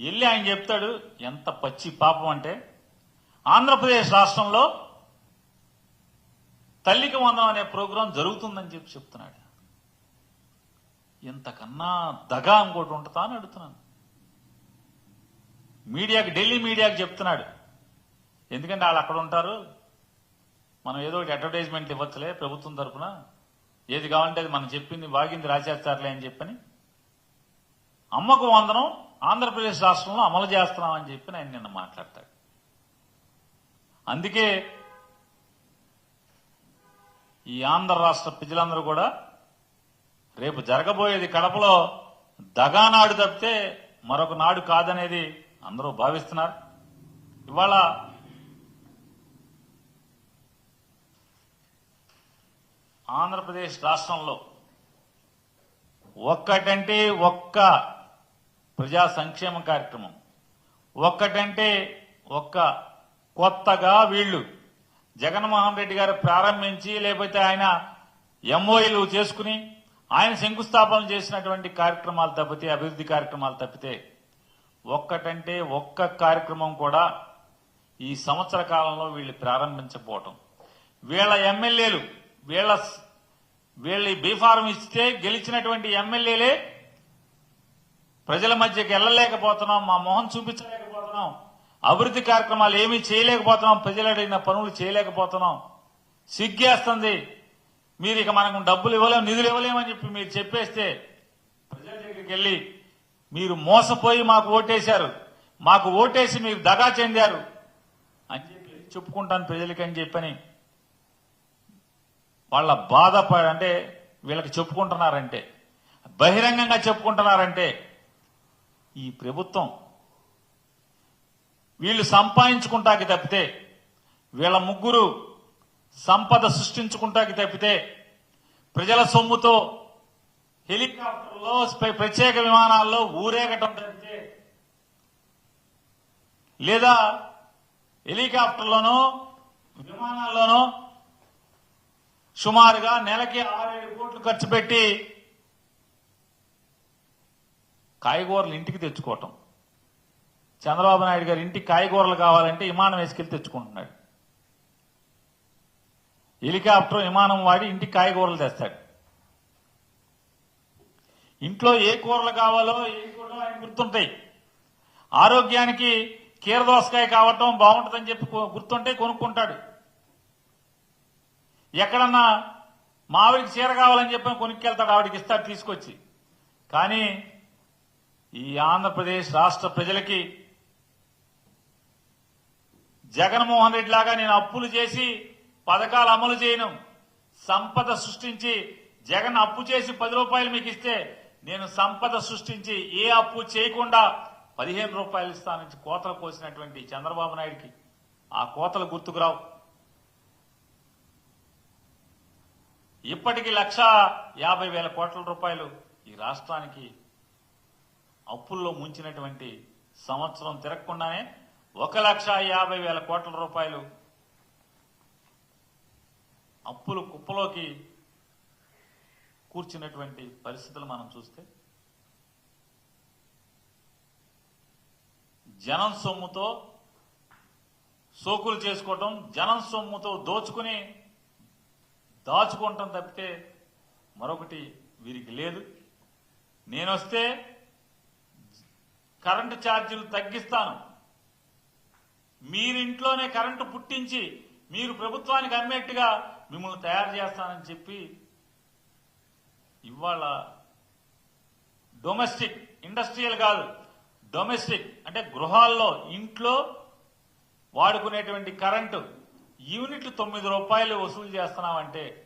వెళ్ళి ఆయన చెప్తాడు ఎంత పచ్చి పాపం అంటే ఆంధ్రప్రదేశ్ రాష్ట్రంలో తల్లికి వందం అనే ప్రోగ్రాం జరుగుతుందని చెప్పి చెప్తున్నాడు. ఇంతకన్నా దగా ఇంకోటి ఉంటుందా అని అడుగుతున్నాను. మీడియాకి ఢిల్లీ మీడియాకి చెప్తున్నాడు. ఎందుకంటే వాళ్ళు అక్కడ ఉంటారు. మనం ఏదో ఒకటి అడ్వర్టైజ్మెంట్ ఇవ్వచ్చులే ప్రభుత్వం తరఫున ఏది కావాలంటే అది మనం చెప్పింది వాగింది రాసేస్తారులే అని చెప్పని. అమ్మకు వందనం ఆంధ్రప్రదేశ్ రాష్ట్రంలో అమలు చేస్తున్నామని చెప్పి ఆయన నిన్న మాట్లాడతాడు అందుకే ఈ ఆంధ్ర రాష్ట్ర ప్రజలందరూ కూడా రేపు జరగబోయేది కడపలో దగానాడు తప్పితే మరొక నాడు కాదనేది అందరూ భావిస్తున్నారు. ఇవాళ ఆంధ్రప్రదేశ్ రాష్ట్రంలో ఒక్కటంటే ఒక్క ప్రజా సంక్షేమ కార్యక్రమం. ఒక్కటంటే ఒక్క కొత్తగా వీళ్ళు జగన్మోహన్ రెడ్డి గారు ప్రారంభించి లేకపోతే ఆయన ఎంఓఈలు చేసుకుని ఆయన శంకుస్థాపన చేసినటువంటి కార్యక్రమాలు తప్పితే అభివృద్ధి కార్యక్రమాలు తప్పితే ఒక్కటంటే ఒక్క కార్యక్రమం కూడా ఈ సంవత్సర కాలంలో వీళ్ళు ప్రారంభించకపోవటం. వీళ్ళ ఎమ్మెల్యేలు వీళ్ళ వీళ్ళ బీఫారం ఇస్తే గెలిచినటువంటి ఎమ్మెల్యేలే ప్రజల మధ్యకి వెళ్ళలేకపోతున్నాం మా మొహం చూపించలేకపోతున్నాం అభివృద్ధి కార్యక్రమాలు ఏమీ చేయలేకపోతున్నాం ప్రజలు అడిగిన పనులు చేయలేకపోతున్నాం. సిగ్గేస్తుంది. మీరు ఇక మనకు డబ్బులు ఇవ్వలేము నిధులు ఇవ్వలేమని చెప్పి మీరు చెప్పేస్తే ప్రజల దగ్గరికి వెళ్ళి మీరు మోసపోయి మాకు ఓటేశారు. మాకు ఓటేసి మీరు దగా చెందారు అని చెప్పి చెప్పుకుంటాను ప్రజలకి అని చెప్పని వాళ్ళ బాధపడ అంటే వీళ్ళకి చెప్పుకుంటున్నారంటే బహిరంగంగా చెప్పుకుంటున్నారంటే ఈ ప్రభుత్వం. వీళ్ళు సంపాదించుకుంటాకి తప్పితే వీళ్ళ ముగ్గురు సంపద సృష్టించుకుంటాకి తప్పితే ప్రజల సొమ్ముతో హెలికాప్టర్లో ప్రత్యేక విమానాల్లో ఊరేగటం తప్పితే లేదా హెలికాప్టర్లోనో విమానాల్లోనో సుమారుగా నెలకి ఆరేడు కోట్లు ఖర్చు పెట్టి కాయగూరలు ఇంటికి తెచ్చుకోవటం. చంద్రబాబు నాయుడు గారు ఇంటికి కాయగూరలు కావాలంటే విమానం వేసుకెళ్ళి తెచ్చుకుంటున్నాడు. హెలికాప్టర్ విమానం వాడి ఇంటికి కాయగూరలు తెస్తాడు. ఇంట్లో ఏ కూరలు కావాలో ఏ కూరలో ఆయన గుర్తుంటాయి. ఆరోగ్యానికి కీరదోసకాయ కావటం బాగుంటుందని చెప్పి గుర్తుంటే కొనుక్కుంటాడు. ఎక్కడన్నా మావిడికి చీర కావాలని చెప్పి కొనుక్కెళ్తాడు ఆవిడకి ఇస్తాడు తీసుకొచ్చి. కానీ ఈ ఆంధ్రప్రదేశ్ రాష్ట్ర ప్రజలకి జగన్మోహన్ రెడ్డి లాగా నేను అప్పులు చేసి పథకాలు అమలు చేయను. సంపద సృష్టించి జగన్ అప్పు చేసి పది రూపాయలు మీకు ఇస్తే నేను సంపద సృష్టించి ఏ అప్పు చేయకుండా పదిహేను రూపాయలు ఇస్తానని కోతలు కోసినటువంటి చంద్రబాబు నాయుడికి ఆ కోతలు గుర్తుకురావు ఇప్పటికి లక్ష యాభై వేల కోట్ల రూపాయలు ఈ రాష్ట్రానికి అప్పుల్లో ముంచినటువంటి సంవత్సరం తిరగకుండానే ఒక లక్ష యాభై వేల కోట్ల రూపాయలు అప్పులు కుప్పలోకి కూర్చున్నటువంటి పరిస్థితులు మనం చూస్తే జనం సొమ్ముతో సోకులు చేసుకోవటం జనం సొమ్ముతో దోచుకుని దాచుకోవటం తప్పితే మరొకటి వీరికి లేదు. నేనొస్తే కరెంటు ఛార్జీలు తగ్గిస్తాను. మీరింట్లోనే కరెంటు పుట్టించి మీరు ప్రభుత్వానికి అమ్మేట్టుగా మిమ్మల్ని తయారు చేస్తానని చెప్పి ఇవాళ డొమెస్టిక్ ఇండస్ట్రియల్ కాదు డొమెస్టిక్ అంటే గృహాల్లో ఇంట్లో వాడుకునేటువంటి కరెంటు యూనిట్లు తొమ్మిది రూపాయలు వసూలు చేస్తున్నామంటే